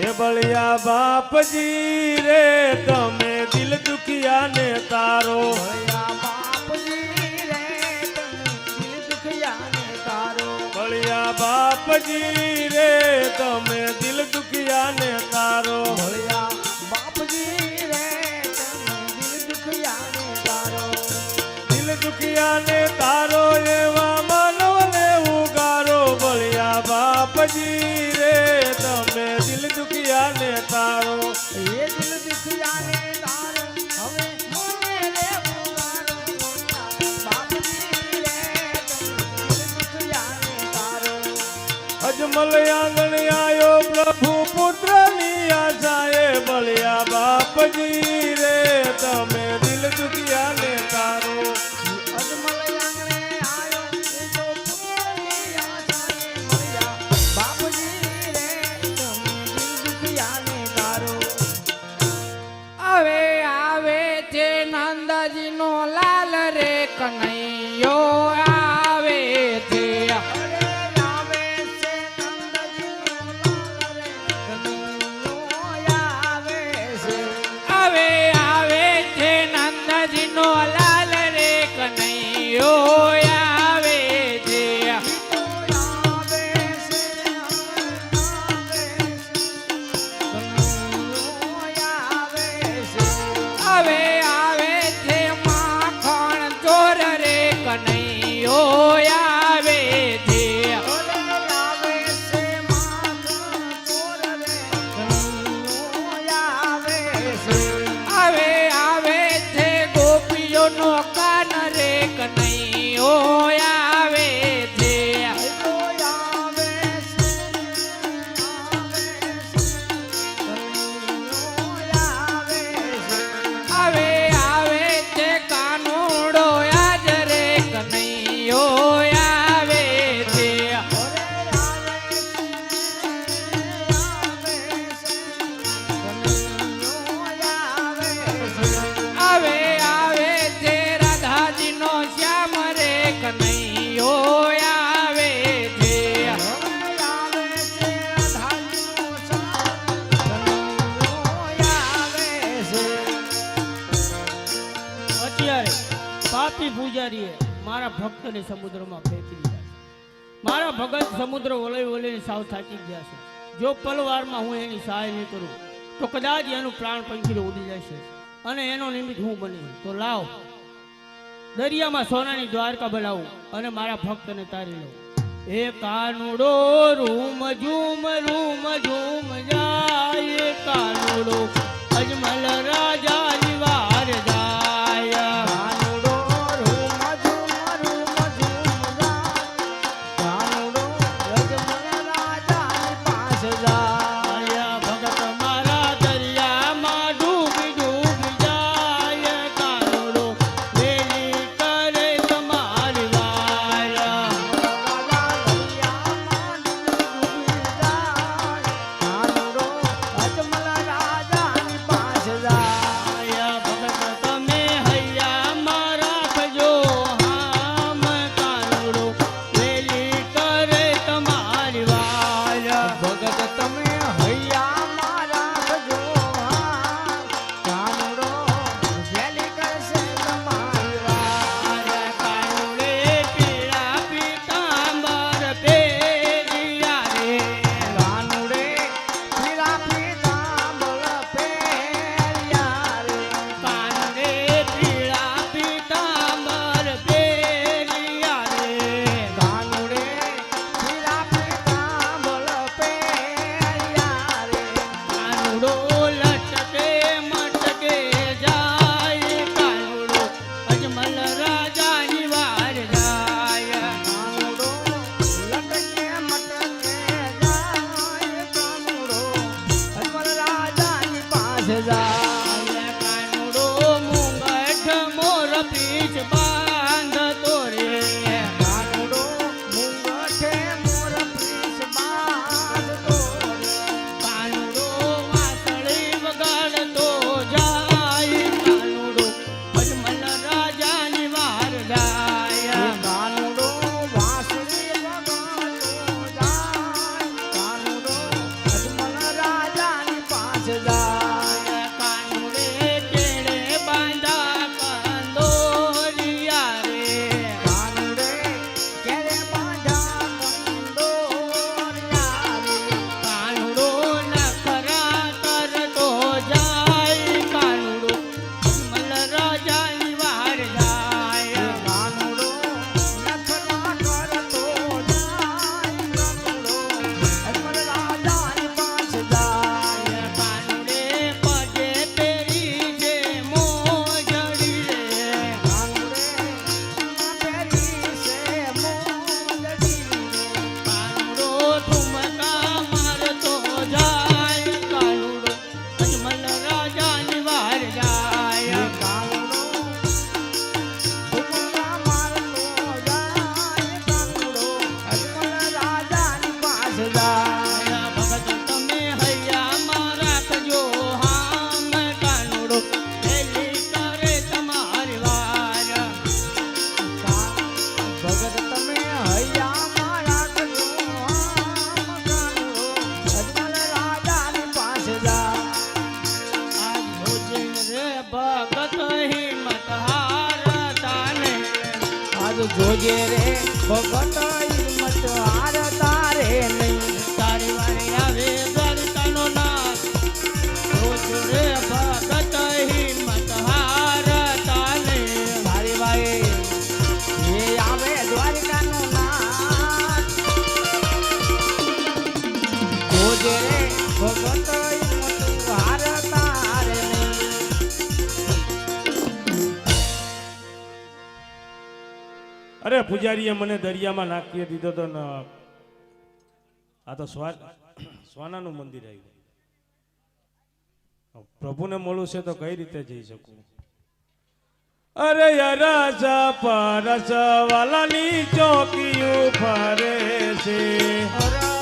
હે બળિયા બાપજી રે તમે દિલ દુખિયાને તારો. ભયા બાપજી રે તમે દિલ દુખિયાને તારો. બળિયા બાપજી રે તમે દિલ દુખિયાને તારો. ભયા બાપજી રે તમે દિલ દુખિયા ને તારો એવા માનવને ઉગારો. બળિયા બાપજી દુખિયાને તારો. આયો પ્રભુ પુત્રની આશાએ બળિયા બાપજી રે તમે. પૂજારીએ મારા ભક્તને સમુદ્રમાં ફેંકી દીધા મારા ભગત સમુદ્ર વલય વલયને સાવ થાકી ગયા છે. જો પલવારમાં હું એની સહાય નહીં કરું, તો કદાચ એનું પ્રાણ પંખીરે ઉડી જશે અને એનો નિમિત્ત હું બની તો લાવ, દરિયામાં સોનાની દ્વારકા બનાવું અને મારા ભક્તને તારી લઉં. એ કાનુડો, રૂમ ઝૂમ રૂમ ઝૂમ જાય. કાનુડો, અજમલ રાજાની Thì. અરે પૂજારીએ મને દરિયામાં નાખી દીધો તો આ તો સ્વા, સ્વાનાનું મંદિર આવ્યું. પ્રભુને મળું છે તો કઈ રીતે જઈ શકું? અરે રાજા પરસ વાલાની ચોકી ફરે છે.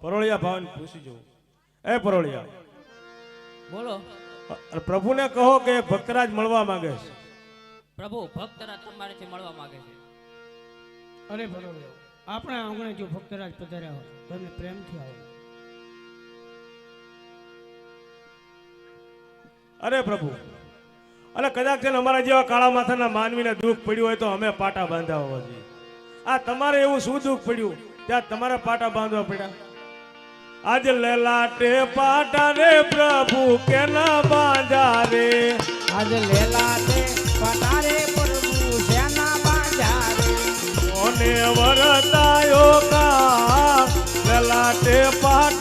પરોળિયા ભાવન પૂછી જવું એ પરોળિયા. બોલો. પ્રભુને કહો કે ભક્તરાજ મળવા માંગે છે. પ્રભુ ભક્તરાજ તમારેથી મળવા માંગે છે. અરે પરોળિયા આપણા આંગણે જો ભક્તરાજ પધાર્યા હોય તો પ્રેમથી આવો. અરે પ્રભુ અને કદાચ છે અમારા જેવા કાળા માથાના માનવીને દુઃખ પડ્યું હોય તો અમે પાટા બાંધ્યા હોવા જોઈએ. આ તમારે એવું શું દુઃખ પડ્યું? ત્યાં તમારા પાટા બાંધવા પડ્યા. આજ લેલાટે પાટા રે પ્રભુ કેના બાંધા રે આજ લેલાટે પાટા રે પ્રભુ કેના બાંધા રે ઓને વરતાયો કા? લેલાટે પાટા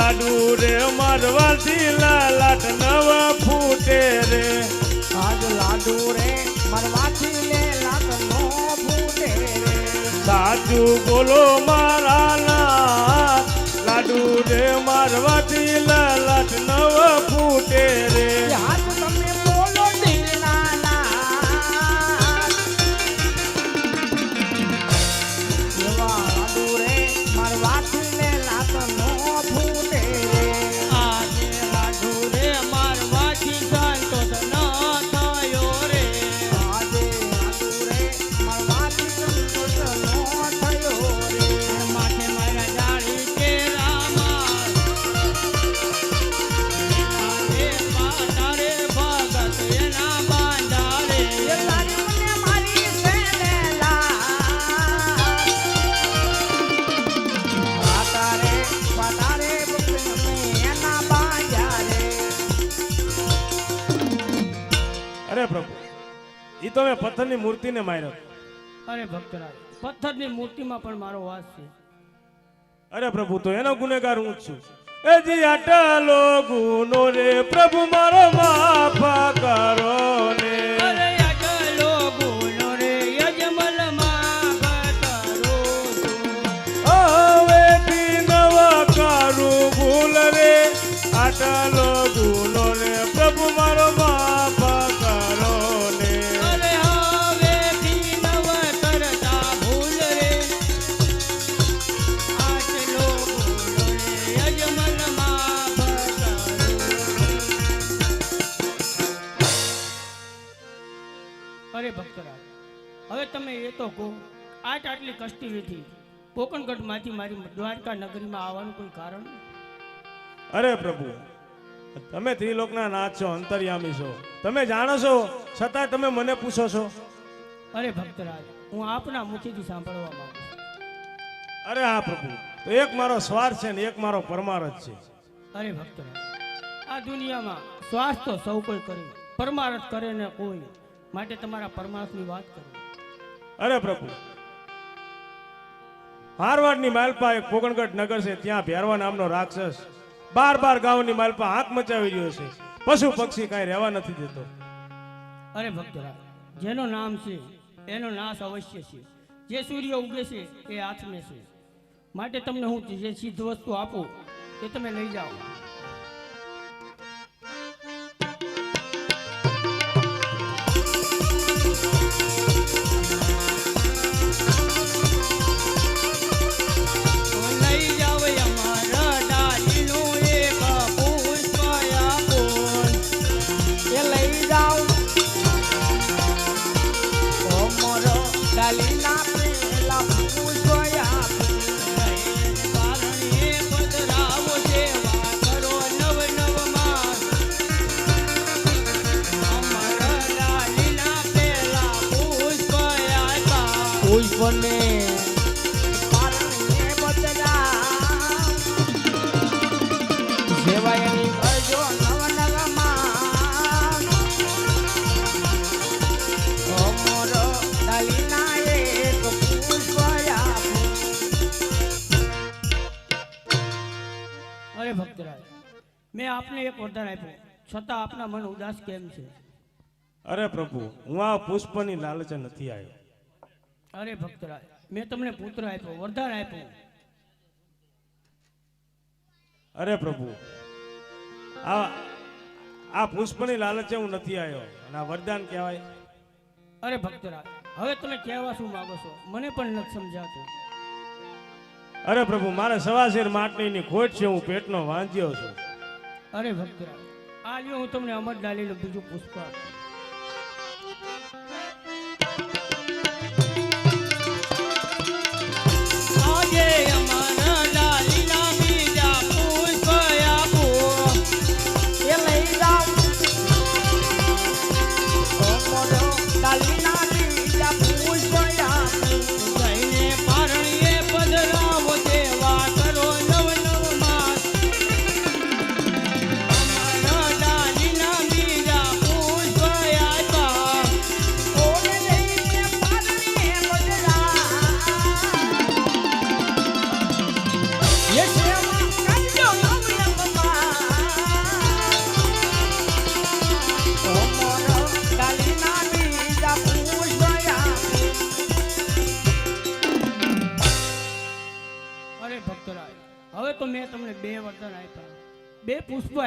લાડુ રે મારવાથી લાલાટ નવા ફૂટે રે. આજ લાડુ રે મરવાથી લે લાગનો ફૂટે રે. સાચું બોલો મારા ના લાડુ રે મારવાથી લાલાટ નવા ફૂટે રે. એ પથ્થરની મૂર્તિને માર્યો. અરે ભક્તરાજ પથ્થરની મૂર્તિમાં પણ મારો વાસ છે. અરે પ્રભુ તો એનો ગુનેગાર હું છું. એ જી આટલો ગુનો રે પ્રભુ મારો માફ કરો ને. આટલી કષ્ટી વિધિ પોકણગઢમાંથી મારી દ્વારકા નગરીમાં આવવાનું કોઈ કારણ? અરે પ્રભુ તમે ત્રિલોકના નાથ છો અંતર્યામી છો. તમે જાણો છો છતાં તમે મને પૂછો છો. અરે ભક્તરાજ હું આપના મુખેથી સાંભળવા માંગુ અરે હા પ્રભુ તો એક મારો સ્વાર્થ છે ને એક મારો પરમારથ છે. અરે ભક્તરાજ આ દુનિયામાં સ્વાર્થ તો સૌ કોઈ કરે પરમારથ કરે ને કોઈ માટે તમારા પરમાર્થની વાત કરો. અરે પ્રભુ હારવાડની માલપા એક ફોગણગઢ નગર છે, ત્યાં ભેરવા નામનો રાક્ષસ બાર બાર ગામની માલપા આંખ મચાવી રહ્યો છે. પશુ પક્ષી કાંઈ રહેવા નથી દેતો. અરે ભક્તરા, જેનો નામ છે, એનો નાશ અવશ્ય છે. જે સૂર્ય ઉગે છે, એ હાથમે છે. માટે તમને હું જે સીધ વસ્તુ આપું એ તમે લઈ જાઓ. મેં આપને એક વરદાન આપ્યું. છતાં આપના મન ઉદાસ કેમ છે? અરે પ્રભુ હું આ પુષ્પની લાલચે નથી આવ્યો અરે ભક્તરાજ મેં તમને પુત્ર આપ્યો વરદાન આપ્યું. અરે પ્રભુ આ આ પુષ્પની લાલચે હું નથી આવ્યો અને આ વરદાન કહેવાય અરે ભક્તરાજ હવે તમે કહેવા શું માંગો છો? મને પણ નથી સમજાતું. અરે પ્રભુ મારે સવાસેર માટલીની ખોટ છે હું પેટનો વાંચ્યો છું. અરે ભક્તરાજ આજે હું તમને અમર ડાલીનું બીજું પુષ્પ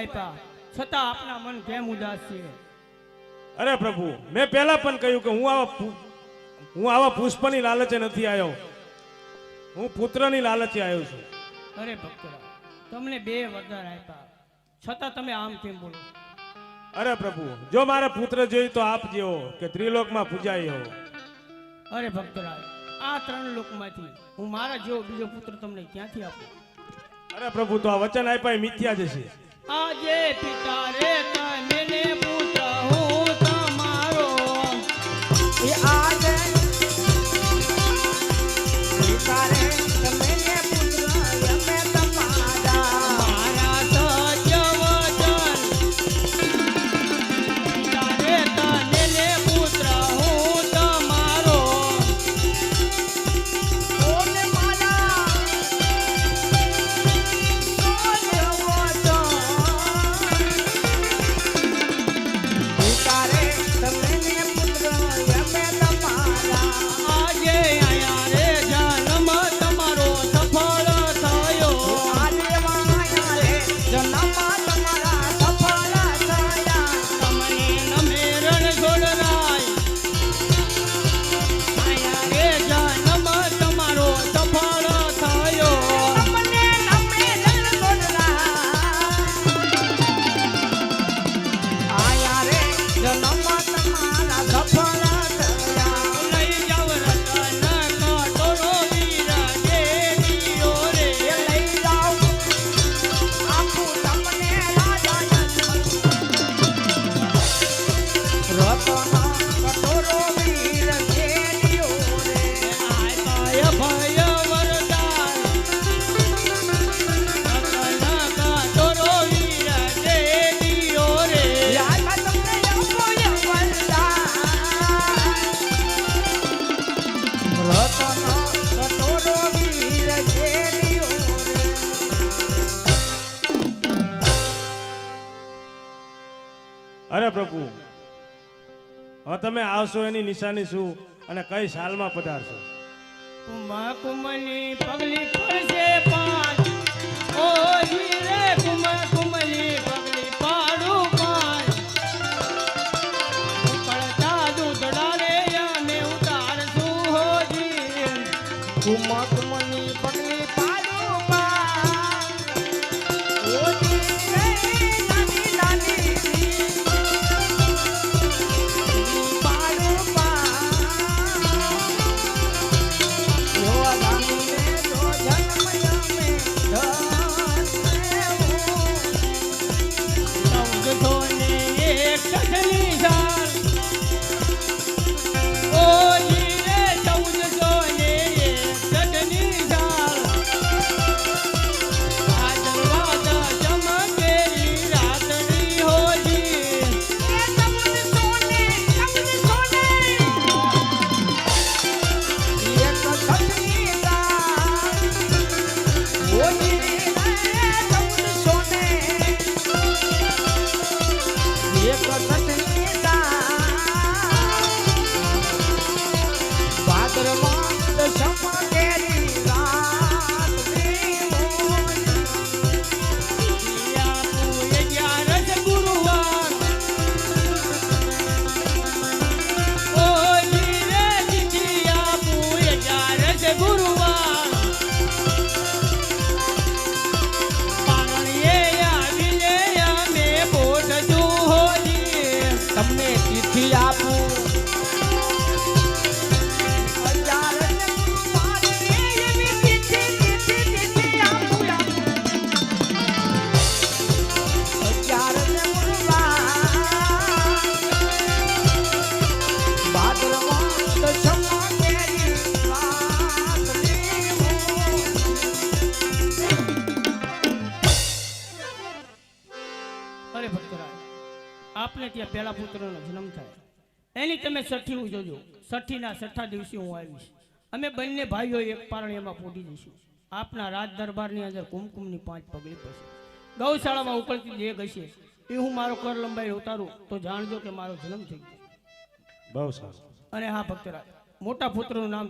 આપ્યા છતાં આપના મન કેમ ઉદાસ છે? અરે પ્રભુ મેં પહેલા પણ કહ્યું કે હું આવા હું આવા પુષ્પની લાલચે નથી આવ્યો. હું પુત્રની લાલચે આવ્યો છું. અરે ભક્તરાજ તમને બે વરદાન આપ્યા. છતાં તમે આમ કેમ બોલો? અરે પ્રભુ જો મારે પુત્ર જોઈએ તો આપ જેવો કે ત્રિલોકમાં પૂજાય એવો અરે ભક્તરાજ આ ત્રણ લોકમાંથી હું મારા જેવો બીજો પુત્ર તમને ક્યાંથી આપું? અરે પ્રભુ તો આ વચન આપ્યા મિથ્યા જ છે અરે પ્રભુ, હવે તમે આવશો એની નિશાની શું અને કઈ સાલમાં પધારશો? કુમા કુમની પગલી પડશે પાંચ. ઓ રે કુમા આપને ત્યાં પહેલા પુત્રનો જન્મ થાય. એની તમે છઠ્ઠી ઉજવજો છઠ્ઠીના છઠ્ઠા દિવસે હું આવીશ. અમે બંને ભાઈઓ એક પારણીમાં પોટી જઈશું. આપના રાજ દરબારની અંદર કુમકુમની પાંચ પગલી પડશે. ગૌશાળામાં ઉકળતી જે હશે એ હું મારો કર લંબાઈ ઉતારું તો જાણજો કે મારો જન્મ થઈ ગયો. બહુ સારું. અને હા ભક્તરાજ મોટા પુત્રનું નામ